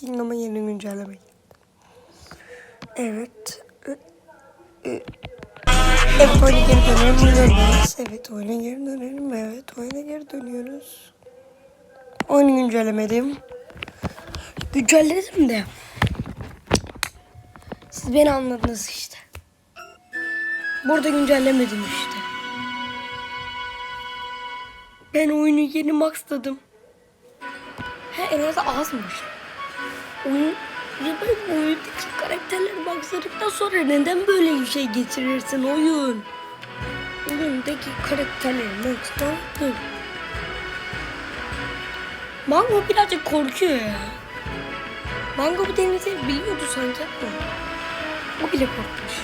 Kingdom'a yeni güncelleme geldi. Evet. Evet oyuna geri. Dönüyoruz. Evet oyuna geri dönelim. Evet oyuna geri dönüyoruz. Oyunu güncellemedim. Güncelledim de. Siz beni anladınız işte. Burada güncellemedim işte. Ben oyunu yeni maxladım. He en az azmış. Oyun ya ben oyundaki karakterleri maxladıktan sonra neden böyle bir şey getirirsin oyun? Oyundaki karakterleri maxladım. Mango birazcık korkuyor ya. Mango bu denizi biliyordu sanki ama o bile korkmuş.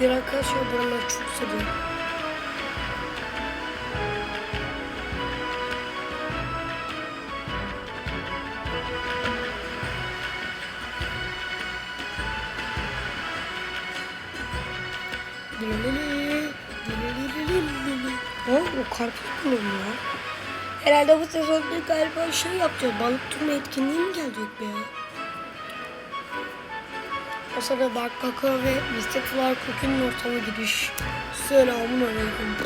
Bir arkadaşlar buraları çok seviyor. Karpuz kullanıyor. Herhalde bu sezonda galiba şey yapacağız. Balık tutma etkinliği mi gelecek be ya? O sırada Dark Kakao ve Mystic Flower Cookie'nin ortama gidiş. Selamun aleyküm.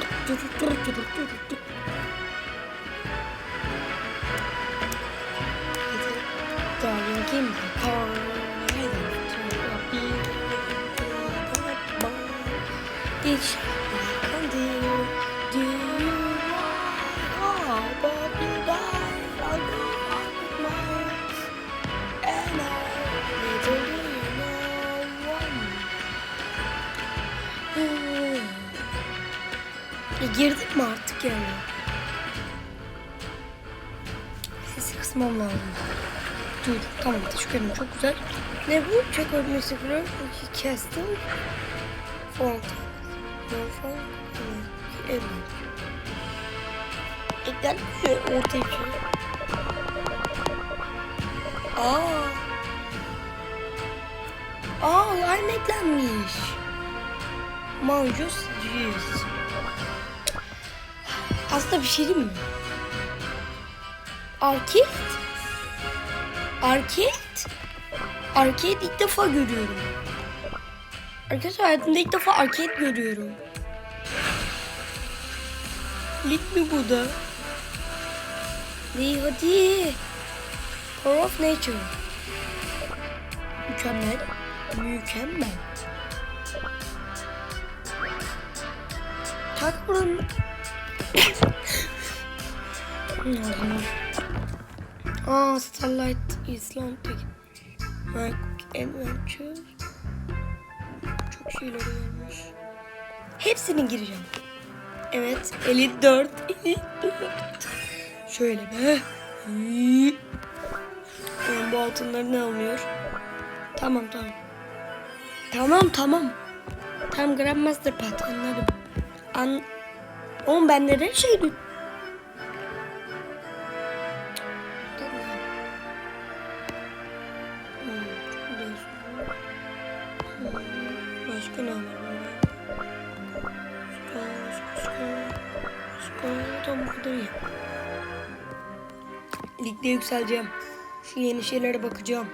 Tamam teşekkür ederim çok güzel. Ne bu? Out Mr. Fleur. Castle. Font. Font. Evet. Ekler şu orta içi. Aa. Aa line eklenmiş. Manjus 100. Aslında bir şey değil mi? Arcade? Arcade? Arcade ilk defa görüyorum. Arkadaşlar hayatımda ilk defa arcade görüyorum. Lit mi bu da? İyi hadi. Power of Nature. Mükemmel. Mükemmel. Tak buranın. Aa Starlight Iceland Mac Adventure. Çok şeyler gelmiş. Hepsini gireceğim. Evet. Elite 4. Elite 4. Şöyle be. Tamam, bu altınları ne almıyor? Tamam tamam. Tamam tamam. Tam Grandmaster Pat anladım. An Oğlum ben neden şey Ligde yükseleceğim. Şu yeni şeylere bakacağım.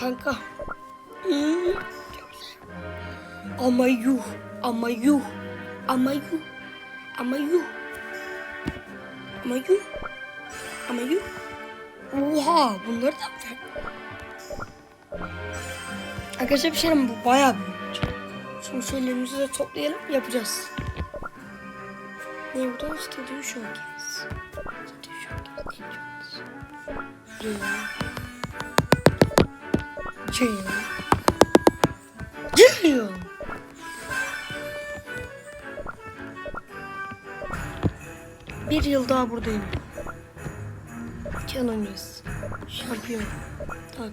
Kanka. Hmm. Ama yuh. Ama yuh. Ama yuh. Ama yuh. Ama yuh. Ama yuh. Oha bunları da. Arkadaşlar bir şey diyeyim mi? bu bayağı büyük. Şimdi şeylerimizi de toplayalım yapacağız. Ne burada? Studio Showcase. Studio Jail. Jail. Bir yıl daha buradayım. Challenges. Şampiyon. Tak.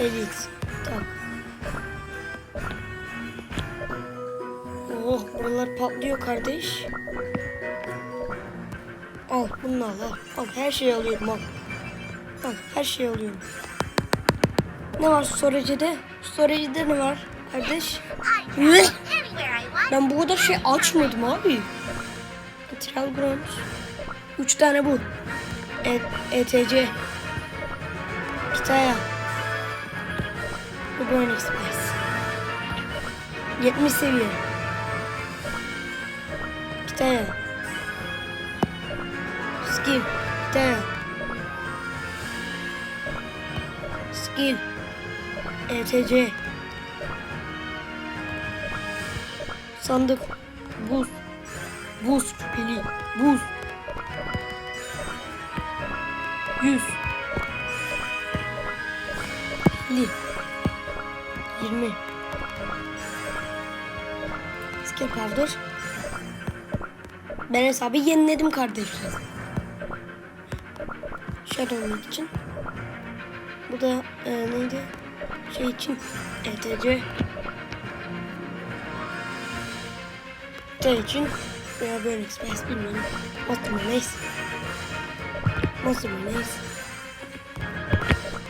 Evet. Tak. Oh buralar patlıyor kardeş. Al bunu al al. Al her şeyi alıyorum al. Al her şeyi alıyorum. Ne var storage'de? Storage'de ne var kardeş? Ben bu kadar şey açmadım abi. Trial Grounds. Üç tane bu. E, ETC. Kitaya. Bu Burn Express. 70 seviye. Kitaya. Skill. Skill. ETC. Sandık. Buz. Buz pili. Buz. 100. 50. 20. Skill powder. Ben hesabı yeniledim kardeşler. Shadow'un için. Bu da e, neydi? Şey için. ETC. T için veya böyle express bilmiyorum. Mayonnaise.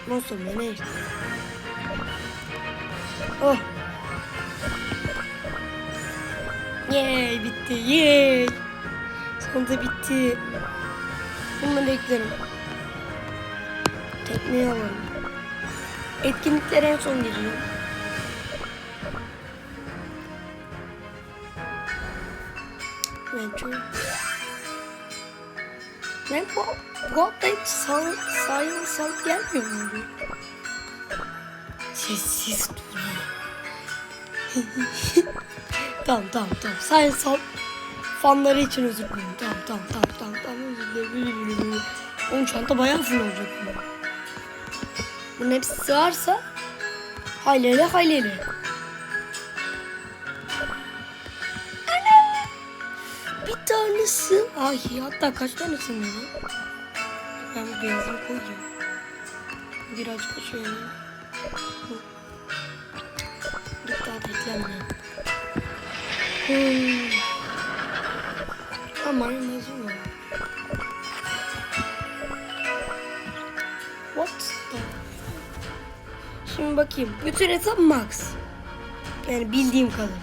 Monster Mayonnaise. Oh. Yay bitti. Yay. Sonunda bitti. Bunları eklerim. Tekneyi alalım. Etkinliklere en son gireceğim. Venture. Ben bu, bu hafta hiç sağ, sağ, sağ gelmiyor mu? Sessiz dur. tamam tamam tamam. Sayın sal fanları için özür dilerim. Tamam tamam tamam tamam tamam özür dilerim. Onun çanta bayağı full olacak. bunun. Bunun hepsi sığarsa hayleyle hayleyle. Bir tanesi. Ay hatta kaç tanesi mi? lan? Ben bir benzin koyacağım. Birazcık şöyle. Daha beklenme. Hmm. Aman yazım Şimdi bakayım. Bütün hesap max. Yani bildiğim kadarıyla.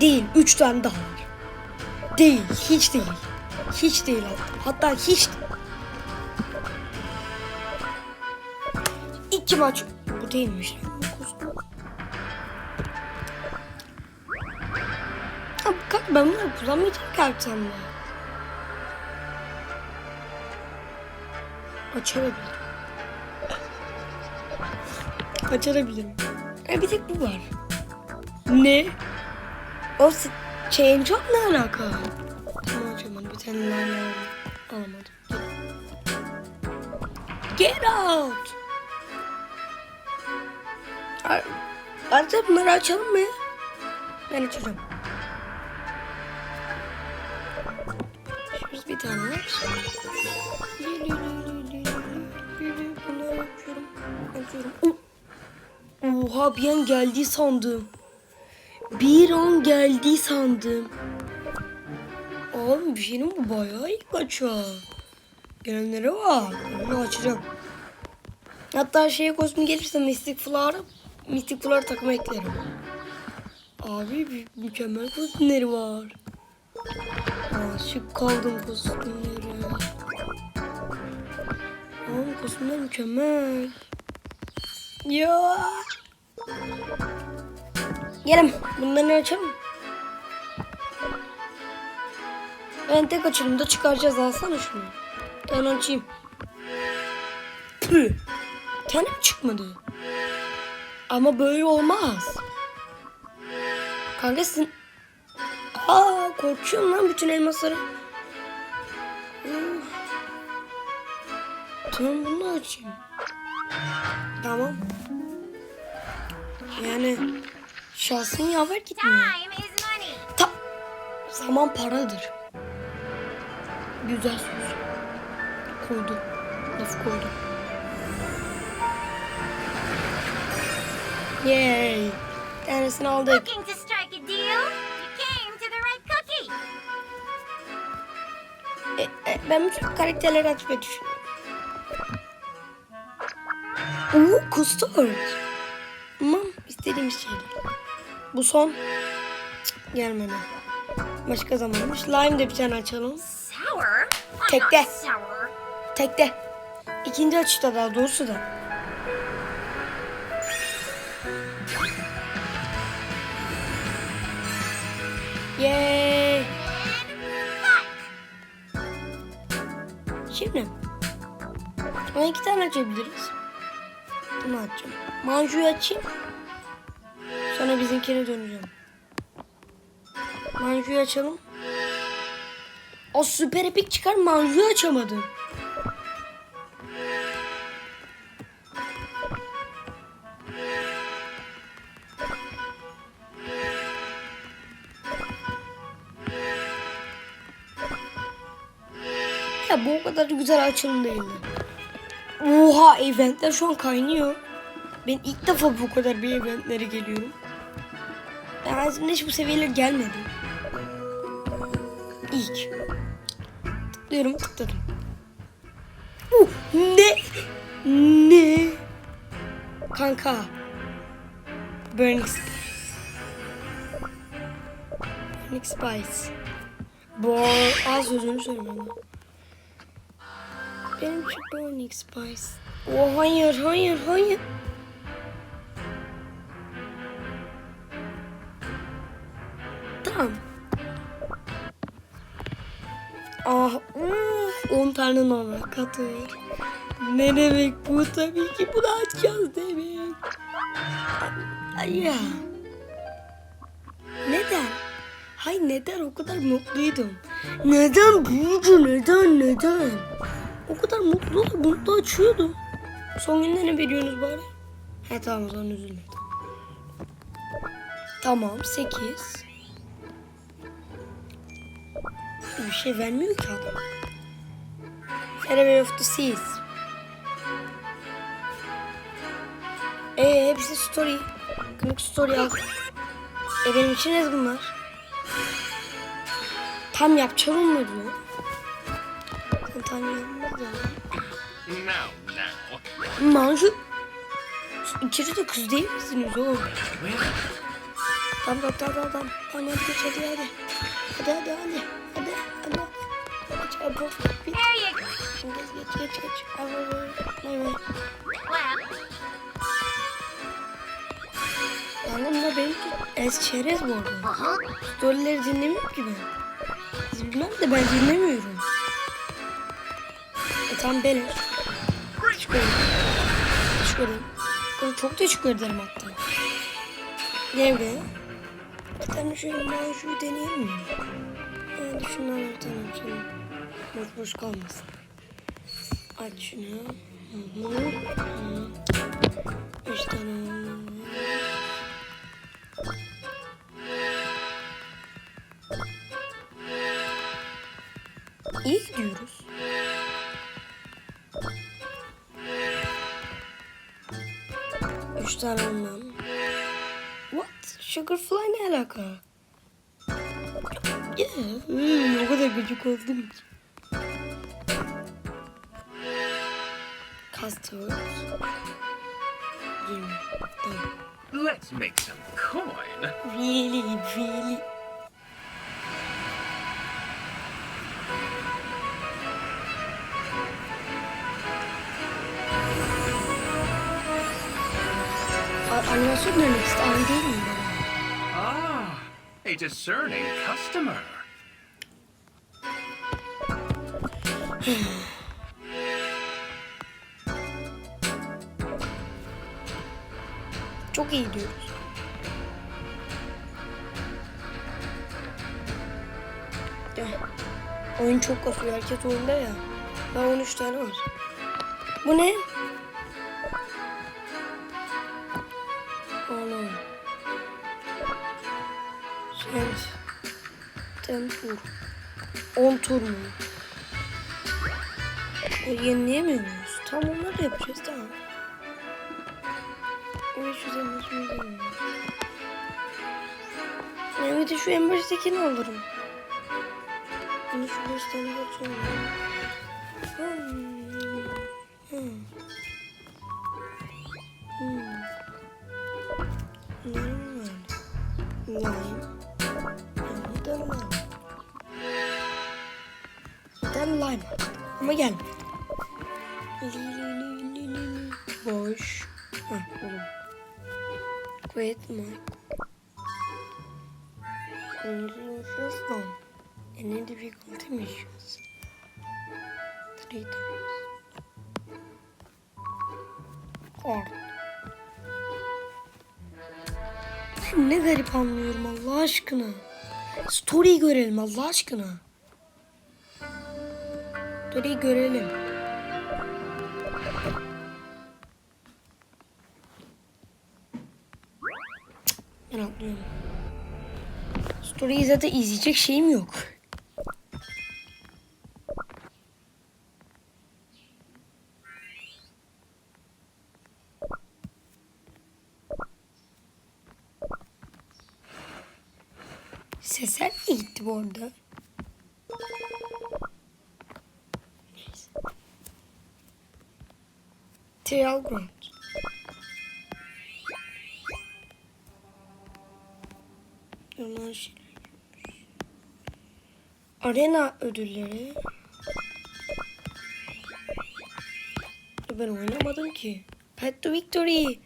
Değil. Üç tane daha var. Değil. Hiç değil. Hiç değil. Hatta hiç İki maç. Bu değilmiş. Ya kanka ben bunu kullanmayacağım ki seninle. Açabilirim. Açabilirim. E bir tek bu var. Ne? O şeyin çok ne alaka? Tamam hadi bir tane alalım. Alamadım. Get out! Ar- Artık bunları açalım mı? Ben açacağım. Şurası bir tane var. Bunları açıyorum. Açıyorum. Oh! Oha bir an geldi sandım. Bir an geldi sandım. Abi bir bu bayağı iyi kaçar. Gelenlere bak. Bunu açacağım. Hatta şeye kostüm gelirse Mystic Flower'a Mystic Flower takımı eklerim. Abi mükemmel kostümleri var. Aşık kaldım kostümleri. Oğlum kostümler mükemmel. Ya. Gelin bunları açalım. Ben tek açılımda çıkaracağız alsana şunu. Ben açayım. Püh. Tane çıkmadı? Ama böyle olmaz. Kanka sizin... Aa korkuyorum lan bütün elmasları. Tamam bunu açayım. Tamam. Yani şahsın yaver gitmiyor. Ta zaman paradır. Güzel söz. Koydu. Laf koydu. Yay. Tanesini aldık. E, e, ben bütün karakterleri açmayı düşünüyorum. Oo, kustard. Tamam, istediğim şey. Bu son. Gelmedi. Başka zamanmış. Lime de bir tane açalım. Tekte. Tekte. İkinci açışta daha doğrusu da. Yay. Şimdi. Ama iki tane açabiliriz. Bunu açacağım. Manju'yu açayım. Sonra bizimkine döneceğim. Manju'yu açalım. O süper epik çıkar Manju'yu açamadım. Ya bu o kadar güzel açılım değildi. Oha eventler şu an kaynıyor. Ben ilk defa bu kadar bir eventlere geliyorum. Hayatımda hiç bu seviyeler gelmedi. İlk. Tıklıyorum tıkladım. Uh, ne? Ne? Kanka. Burning Spice. Burning Spice. Bu az sözünü ama. Benim şu Burning Spice. Oh hayır hayır hayır. Tamam. Ah uf, 10 tane normal katır. Ne demek bu tabii ki bunu açacağız demek. Ay ya. Neden? Hay neden o kadar mutluydum? Neden büyüdü neden neden? O kadar mutlu da açıyordum. Son günde ne veriyorsunuz bari? He tamam o üzülmedim. Tamam 8. Bir şey vermiyor ki adam. Fairway of the Seas. Ee hepsi story. Kınık story al. E benim için ne bunlar? Tam yapacağım mı bunu? Sen tam now. Manju. İçeri de kız değil misiniz oğlum? Tamam tamam tamam tamam. Tamam hadi geç. Hadi hadi hadi. Hadi hadi. There you go. Geç geç geç. Evet. Benim ez çerez bu arada. Storyleri dinlemiyorum ki ben. Siz bilmem de ben dinlemiyorum. E tamam benim. Çıkıyorum. Çıkıyorum. Çok teşekkür ederim hatta. Devre. Bir tane şöyle manşuyu deneyelim mi? Yani şundan bir tane açalım. Boş boş kalmasın. Aç şunu. Üç tane. İyi gidiyoruz. Üç tane ondan. What? Sugarfly ne alaka? Yeah. Hmm, o kadar gıcık oldum ki. Custard. Yirmi. Tamam. Let's make some coin. Really, really. A- Animasyon demek işte aynı değil mi? Ah, a discerning customer. Çok iyi diyoruz. Ya, oyun çok kasıyor. Herkes oyunda ya. Ben 13 tane var. Bu ne? Anam. Sent. Tempur. 10 tur mu? E, yenileyemiyor muyuz? Tamam onları yapacağız şu en baştakini alırım. Bunu şu baştan geçiyorum. Hmm. Hmm. Hmm. Normal. Nein. Neden lime? Neden lime? Ama gelme. Boş. Heh, oğlum. Quit my Confusions down. Any difficulty missions. Three times. Hard. Ben ne garip anlıyorum Allah aşkına. Story'i görelim Allah aşkına. Story'i görelim. Story'i zaten izleyecek şeyim yok. Sesler niye gitti bu arada? Trial Ground. Yalan şeyler. Arena ödülleri. Ben oynamadım ki. Pet to Victory.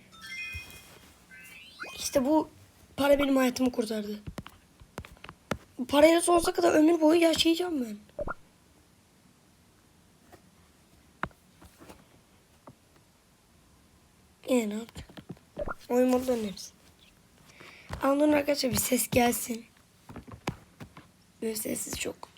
İşte bu para benim hayatımı kurtardı. Bu parayla sonsuza kadar ömür boyu yaşayacağım ben. Yine ne yapacağım? Oyun modlarının hepsi. Anladın arkadaşlar bir ses gelsin. Böyle sessiz çok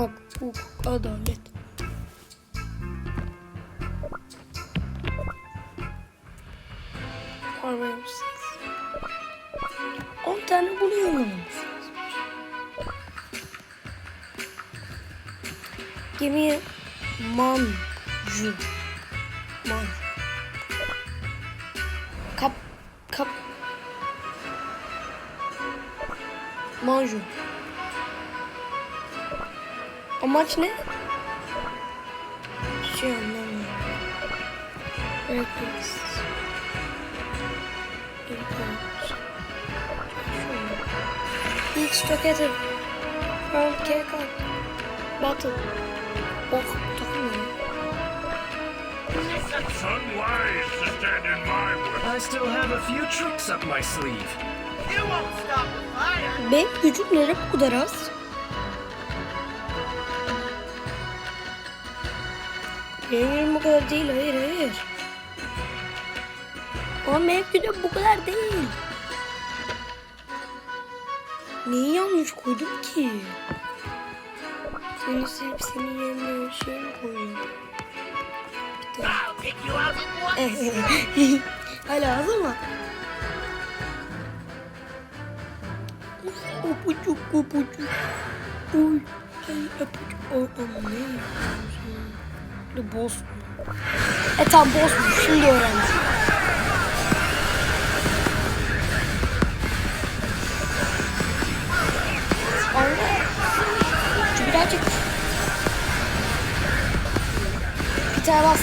Bak bu adalet. Arıyoruz. 10 tane bunu yollamamız lazım. Gemiye manju. Man. Kap. Kap. Manju. Amaç ne? Şey anlamıyorum. Impulse. Each together. Round kick out. Battle. Oh, takılmıyor. Unwise to stand in my way. I still have a few tricks up my sleeve. You won't stop the fire. Benim gücüm nere bu kadar az? Gücüm bu kadar değil, hayır hayır. Ama benim gücüm bu kadar değil. Neyi yanlış koydum ki? Seni silip senin yerine şey mi koydum? Bir. Hala hazır mı? Öpücük öpücük. Oy. Ay öpücük. Oy ama ne? Mu? E boss mu? Şimdi öğrendim. Şu birazcık. Bir tane bas.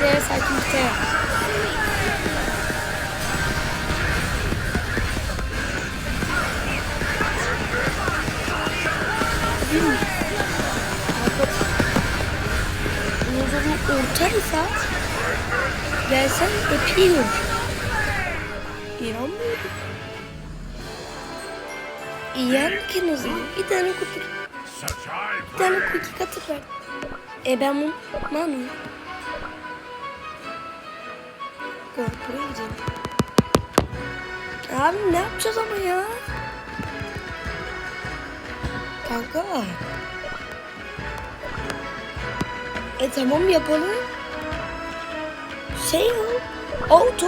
Bir de sakin bir tane. Ortaysa gelsen? İyan ki o zaman. Bir tane kutu. Bir tane cookie katır ver. E ben bunu... Manu. Gel buraya. Abi ne yapacağız ama ya? Kanka. E tamam yapalım. Şey o. Auto.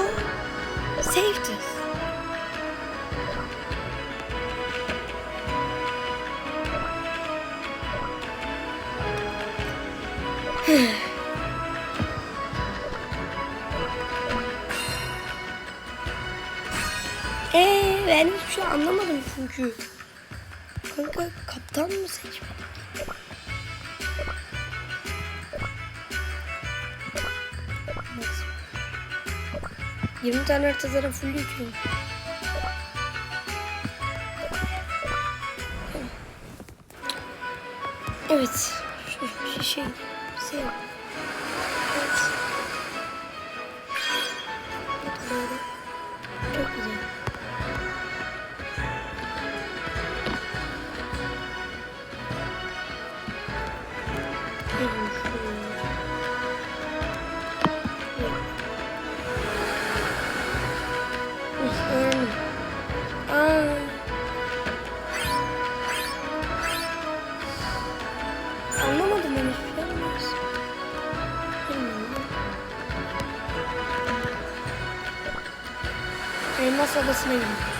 Safety. Eee ben hiçbir şey anlamadım çünkü. Kanka kaptan mı seçmedik? 20 tane haritalara full. Evet. Şu, şu şey. Şey. Jasmine.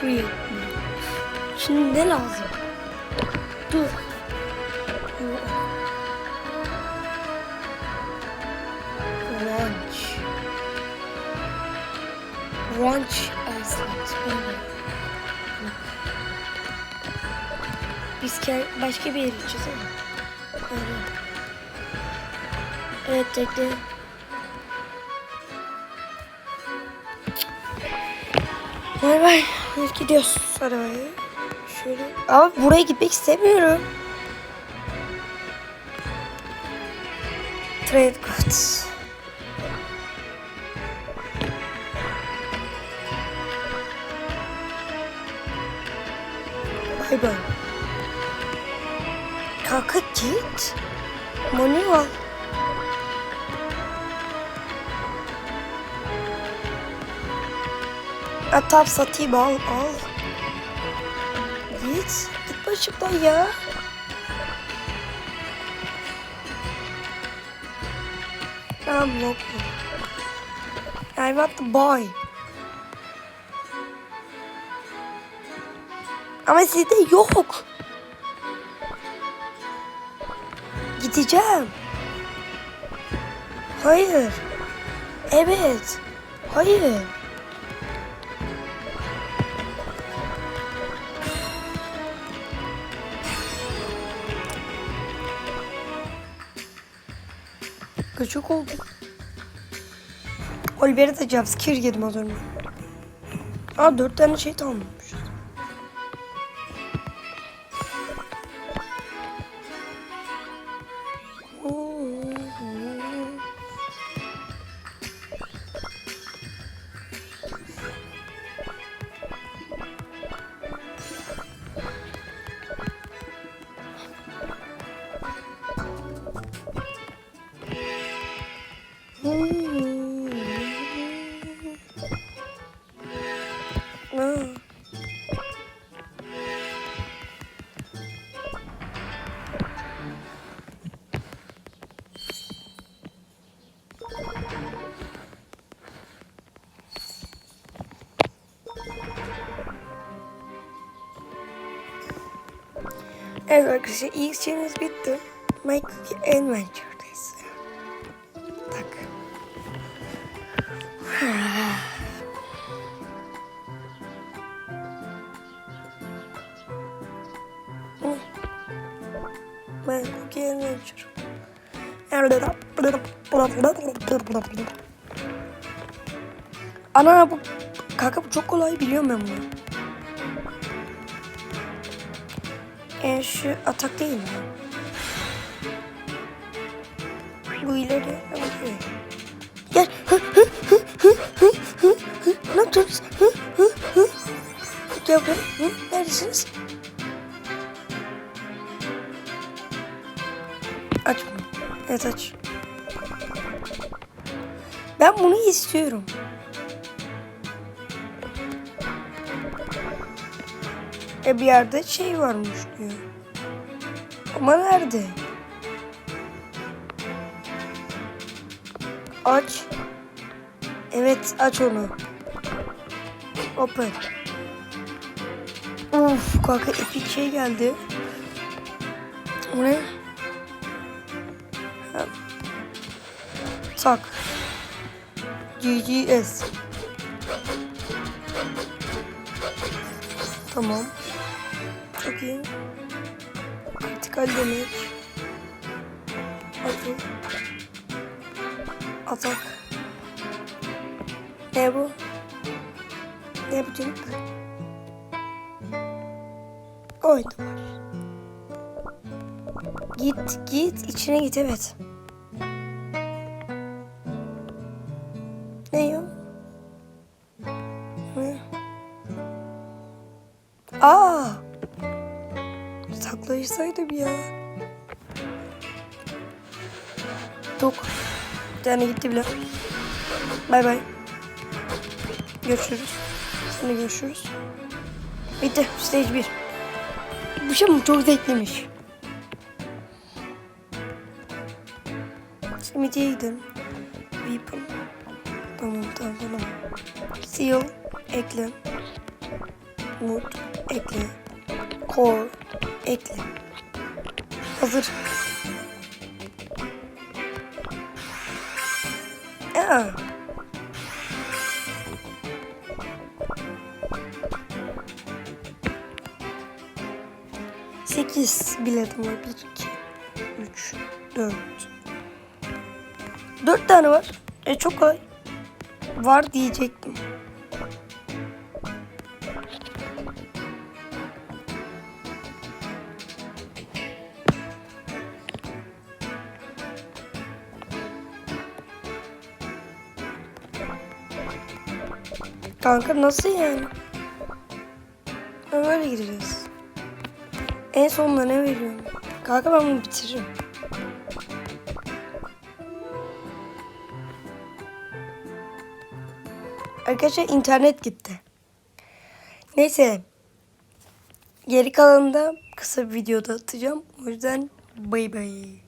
Free. Şimdi ne lazım? Dur. Ranch. Ranch Island. Biz başka bir yere gideceğiz ama. Evet. Evet tekne. Bay bay. Biz gidiyoruz arabaya. Şöyle. Ama buraya gitmek istemiyorum. Trade goods. Bay bay. Kanka git. Money al. Atar satayım al al. Git. Git başımdan ya. No problem. I want the boy. Ama sizde yok. Gideceğim. Hayır. Evet. Hayır. Gıcık oldum. Oliver'e de jumpscare yedim az önce. Aa dört tane şey tamamlamışız. Evet arkadaşlar ilk şeyimiz bitti. My Cookie Adventure'dayız. Tak. My Cookie Adventure. Ana bu kanka bu çok kolay biliyorum ben bunu. E şu atak değil mi? Bu ileri. Gel. Ne yapıyorsunuz? Gel buraya. Neredesiniz? Aç bunu. Evet aç. Ben bunu istiyorum. E bir yerde şey varmış diyor. Ama nerede? Aç. Evet aç onu. Open. Uf kanka epik şey geldi. O ne? Tak. GGS. Tamam. Kritikal demek. Atıl. Atak. Ne bu? Ne bu çocuk? Oydu var. Git git içine git evet. Saklayışsaydım ya. Yok. Tane gitti bile. Bay bay. Görüşürüz. Sonra görüşürüz. Bitti. Stage 1. Bu şey mi? Çok zevkliymiş. Simitiye gidelim. Weapon. Tamam tamam tamam. Seal. Ekle. Mood. Ekle. Core. Ekle. Hazır. Aa. Sekiz biletim var. Bir, iki, üç, dört. Dört tane var. E çok ay. Var diyecektim. Kanka nasıl yani? Böyle gireceğiz. En sonunda ne veriyorum? Kanka ben bunu bitiririm. Arkadaşlar internet gitti. Neyse. Geri kalanında kısa bir videoda atacağım. O yüzden bay bay.